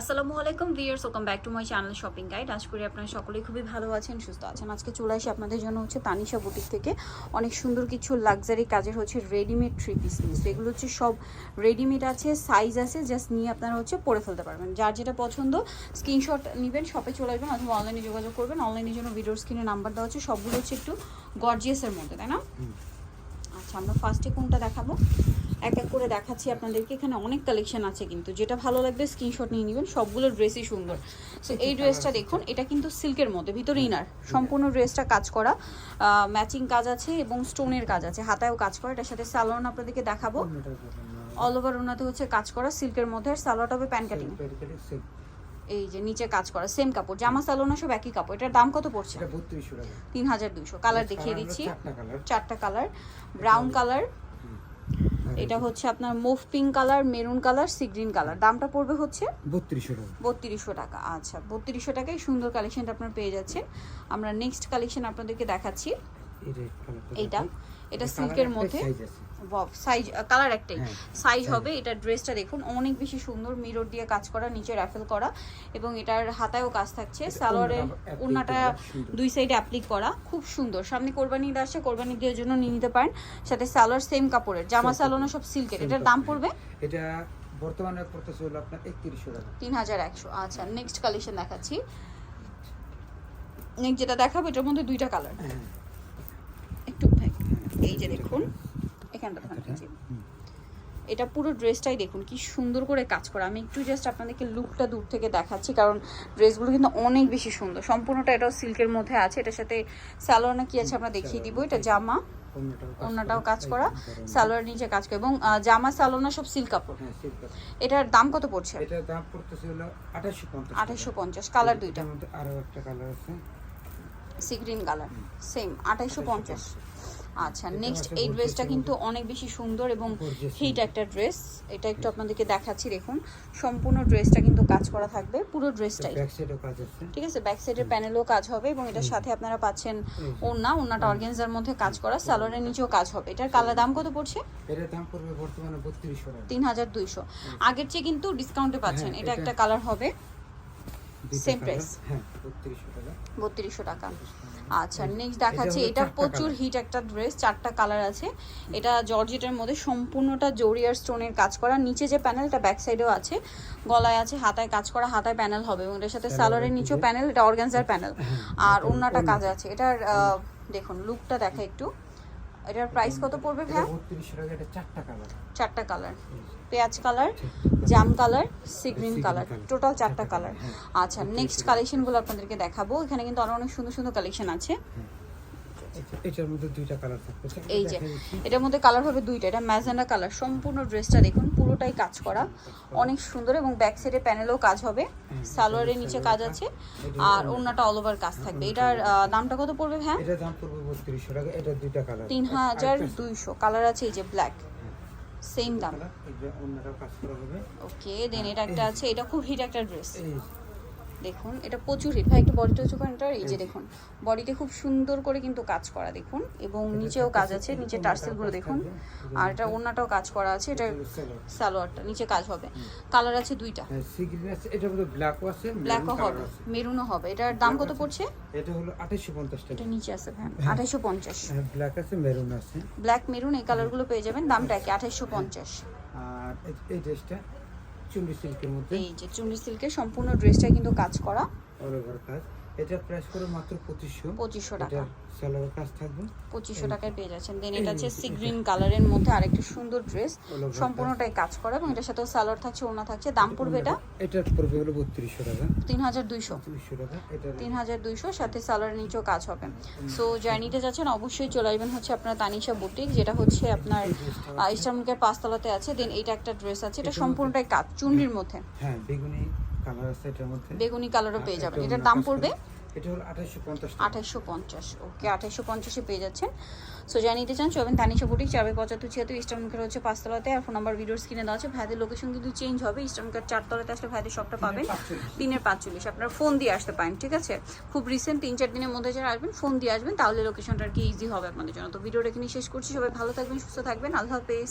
আসসালামু আলাইকুম viewers welcome back to my channel shopping guide. আজ করি আপনারা সকলেই খুবই ভালো আছেন সুস্থ আছেন। আজকে চলে আসি আপনাদের জন্য হচ্ছে তানিশা বুটিক থেকে। অনেক সুন্দর কিছু লাক্সারি কাজের হচ্ছে রেডিমেড থ্রি পিস পিস এগুলো হচ্ছে সব রেডিমেড আছে সাইজ আছে জাস্ট নিয়ে আপনারা হচ্ছে পরে ফেলতে পারবেন। যার যেটা পছন্দ স্ক্রিনশট নেবেন শপে চলে আসবেন অথবা অনলাইনে যোগাযোগ করবেন। অনলাইনের জন্য ভিডিওর স্ক্রিনে নাম্বার দেওয়া আছে সবগুলো হচ্ছে একটু গর্জিয়াসের মধ্যে তাই না? আচ্ছা আমরা ফার্স্টে কোনটা দেখাবো? এক এক করে দেখাচ্ছি আপনাদেরকে। এখানে অনেক কালেকশন আছে কিন্তু। যেটা ভালো লাগবে স্ক্রিনশট নিয়ে নেবেন। সবগুলো ড্রেসই সুন্দর। সো এই ড্রেসটা দেখুন এটা কিন্তু সিল্কের মধ্যে ভিতরে ইনার। সম্পূর্ণ ড্রেসটা কাজ করা। ম্যাচিং কাজ আছে এবং স্টোনের কাজ আছে। হাতায়ও কাজ করা। এটার সাথে সালোয়ার আপনাদেরকে দেখাবো। অল ওভার ওনাতে হচ্ছে কাজ করা সিল্কের মধ্যে। আর সালোয়ারটা হবে প্যান কাটিং এই যে নিচে কাজ করা সেম কাপড়। জামা সালোনা সব একই কাপড়। এটার দাম কত পড়ছে? তিন হাজার দুশো কালার দেখিয়ে দিচ্ছি। চারটা কালার ব্রাউন কালার এটা হচ্ছে আপনার mauve pink colour maroon colour sea green colour. দামটা পড়বে হচ্ছে বত্রিশশো টাকা। বত্রিশশো টাকা। আচ্ছা বত্রিশশো টাকায় সুন্দর কালেকশনটা আপনার পেয়ে যাচ্ছে আমরা নেক্সট কালেকশন আপনাদেরকে দেখাচ্ছি। এই এইটা। এটা সিল্কের মধ্যে। সাইজ কালার একটাই। হ্যাঁ, সাইজ হবে এটা ড্রেসটা দেখুন অনেক বেশি সুন্দর মিরর দিয়ে কাজ করা নিচে র্যাফেল করা এবং এটার হাতায়ও কাজ থাকছে। সালোয়ারের ওড়নাটা। দুই সাইডে অ্যাপ্লিক করা খুব সুন্দর। সামনে কোরবানি ঈদ আসছে কোরবানি ঈদের জন্য নিয়ে নিতে পারেন। সাথে সালোয়ার সেম কাপড়ের জামা সালোনা সব সিল্কের এটার দাম পড়বে? এটা বর্তমানে পড়তেছে হলো আপনার একত্রিশশো টাকা। তিন হাজার একশো। আচ্ছা নেক্সট কালেকশন দেখাচ্ছি। নেক্সট যেটা দেখাবো এটার মধ্যে দুইটা কালার হ্যাঁ, একটু এই যে দেখুন। এখানটা এটা পুরো ড্রেসটাই দেখুন কি সুন্দর করে কাজ করা। আমি একটু জাস্ট আপনাদেরকে লুকটা দূর থেকে দেখাচ্ছি কারণ ড্রেসগুলো কিন্তু অনেক বেশি সুন্দর। সম্পূর্ণটা এটাও সিল্কের মধ্যে আছে এটার সাথে সালোয়ার না কি আছে আমরা দেখিয়ে দিব এটা জামা। অন্যটাও করা, কাজ করা সালোয়ার নিচে কাজ করা এবং জামা সালোনা সব সিল্ক কাপড়। হ্যাঁ, silk কাপড়। এটার দাম কত পড়ছে? এটার দাম পড়তেছে হলো আঠাশশো পঞ্চাশ আঠাশশো পঞ্চাশ কালার দুইটা। মধ্যে আরও একটা কালার আছে। সি গ্রিন কালার সেম আঠাইশো পঞ্চাশ। আচ্ছা নেক্সট এই ড্রেসটা কিন্তু অনেক বেশি সুন্দর এবং হিট একটা ড্রেস এটা একটু আপনাদেরকে দেখাচ্ছি দেখুন। সম্পূর্ণ ড্রেসটা কিন্তু কাজ করা থাকবে পুরো ড্রেসটাই ব্যাক সাইডেও কাজ আছে। ঠিক আছে ব্যাক সাইডের প্যানেলও কাজ হবে এবং এটার সাথে আপনারা পাচ্ছেন। ওড়না ওড়নাটা অর্গেনজার মধ্যে কাজ করা সালোয়ারের নিচেও কাজ হবে। এটার কালার দাম কত পড়ছে? এটার দাম পড়বে বর্তমানে বত্রিশশো টাকা। তিন হাজার দুইশো। আগের চেয়ে কিন্তু ডিসকাউন্টে পাচ্ছেন হ্যাঁ, এটা- একটা কালার হবে। দুইটা Same হ্যাঁ বত্রিশশো টাকা। আচ্ছা নেক্সট দেখাচ্ছি এটা প্রচুর হিট একটা ড্রেস চারটা কালার আছে। এটা জর্জেটের মধ্যে সম্পূর্ণটা জরিয়ার স্টোনের কাজ করা। নিচে যে প্যানেলটা ব্যাক সাইডেও আছে গলায় আছে হাতায় কাজ করা হাতায় প্যানেল হবে এবং এটার সাথে সালোয়ারের নিচেও। প্যানেল এটা অর্গানজার প্যানেল আর অন্যটা। কাজ আছে। এটার দেখুন লুকটা দেখা একটু। এটার প্রাইস কত পড়বে ভাই ভাইয়া? টাকা এটা চারটা কালার চারটা কালার পেঁয়াজ কালার জাম colour sea green colour total চারটা কালার হ্যাঁ। আচ্ছা নেক্সট কালেকশনগুলো আপনাদেরকে দেখাবো। এখানে কিন্তু আরও অনেক সুন্দর সুন্দর কালেকশন আছে। এটার মধ্যে দুইটা কালার থাকবে। এই যে এটার মধ্যে কালার হবে দুইটা এটা ম্যাজেন্ডা কালার সম্পূর্ণ ড্রেসটা দেখুন পুরোটাই কাজ করা। অনেক সুন্দর এবং ব্যাক সাইডে প্যানেলেও কাজ হবে। সালোয়ারের নিচে কাজ আছে। আর অন্যটা অল ওভার কাজ থাকবে। এটার দামটা কত পড়বে হ্যাঁ এটার দাম পড়বে বত্রিশশো টাকা। এটা দুইটা কালার তিন হাজার দুইশো। কালার আছে এই যে ব্ল্যাক সেম দাম। ওকে দেন এটা একটা আছে। এটা খুব হিট একটা ড্রেস দেখুন এটা প্রচুর হিট ভাই একটু বডিটা উঁচু করেন এই যে দেখুন বডিতে খুব সুন্দর করে কিন্তু কাজ করা দেখুন এবং নিচেও কাজ আছে নিচে টার্সেলগুলো দেখুন আর এটা ওড়নাটাও কাজ করা আছে এটা সালোয়ারটা নিচে কাজ হবে। কালার আছে দুইটা। হ্যাঁ ব্ল্যাকও হবে মেরুনও হবে। এটার দাম কত পড়ছে? এটা হলো আঠাশশো পঞ্চাশ টাকা। এটা নিচে আছে হ্যাঁ। পঞ্চাশ। হ্যাঁ ব্ল্যাক আছে মেরুন আছে। ব্ল্যাক মেরুন এই কালারগুলো পেয়ে যাবেন দামটা কি আঠাইশো পঞ্চাশ। আর এই- এই ড্রেসটা চুন্ডি সিল্কের মধ্যে? এই যে চুন্ডি সিল্কের সম্পূর্ণ ড্রেসটা কিন্তু কাজ করা। কাজ। এটা প্রাইস করে মাত্র পঁচিশশো। পঁচিশশো টাকা। এটা সালোয়ার কাজ থাকবে। পঁচিশশো টাকায় পেয়ে যাচ্ছেন। দেন এটা হচ্ছে সি গ্রিন কালারের মধ্যে আরেকটা সুন্দর ড্রেস সম্পূর্ণটাই কাজ করা এবং এটার সাথেও সালোয়ার থাকছে ওড়না থাকছে। দাম পড়বে এটা? এটা পড়বে হলো বত্রিশশো টাকা। তিন হাজার দুইশো বত্রিশশো টাকা। এটা তিন হাজার দুইশো সাথে সালোয়ার নিচেও কাজ হবে। সো জার্নিতে যাচ্ছেন অবশ্যই চলে আসবেন হচ্ছে আপনার তানিশা বুটিক যেটা হচ্ছে আপনার ইস্টার্নকের পাঁচতলাতে আছে। দেন এটা একটা ড্রেস আছে এটা সম্পূর্ণটাই কাজ চুনরির মধ্যে। হ্যাঁ বেগুনি কালার আছে এটার মধ্যে? বেগুনি কালারও পেয়ে যাবেন। এটার দাম পড়বে। এটা হলো আঠাশশো পঞ্চাশ আঠাইশশো পঞ্চাশ ওকে আঠাইশশো পঞ্চাশে পেয়ে যাচ্ছেন। সো জানিয়ে চান চলবেন তানিশা বুটিক চারবে পঁচাত্তর ছিয়াত্তর ইস্টার্নকের হচ্ছে পাঁচতলাতে। আর ফোন নাম্বার ভিডিওস কিনে দেওয়া আছে। ভাইদের লোকেশন কিন্তু চেঞ্জ হবে। ইস্টার্নকার চারতলাতে আসলে ভাইদের সবটা পাবেন। তিনের পাঁচচল্লিশ। আপনারা ফোন দিয়ে আসতে পারেন ঠিক আছে? খুব রিসেন্ট তিন চার দিনের মধ্যে যারা আসবেন ফোন দিয়ে আসবেন। তাহলে লোকেশনটা আর কি ইজি হবে আপনাদের জন্য। তো ভিডিওটা এখানে শেষ করছি। সবাই ভালো থাকবেন সুস্থ থাকবেন। আল্লাহ হাফেজ।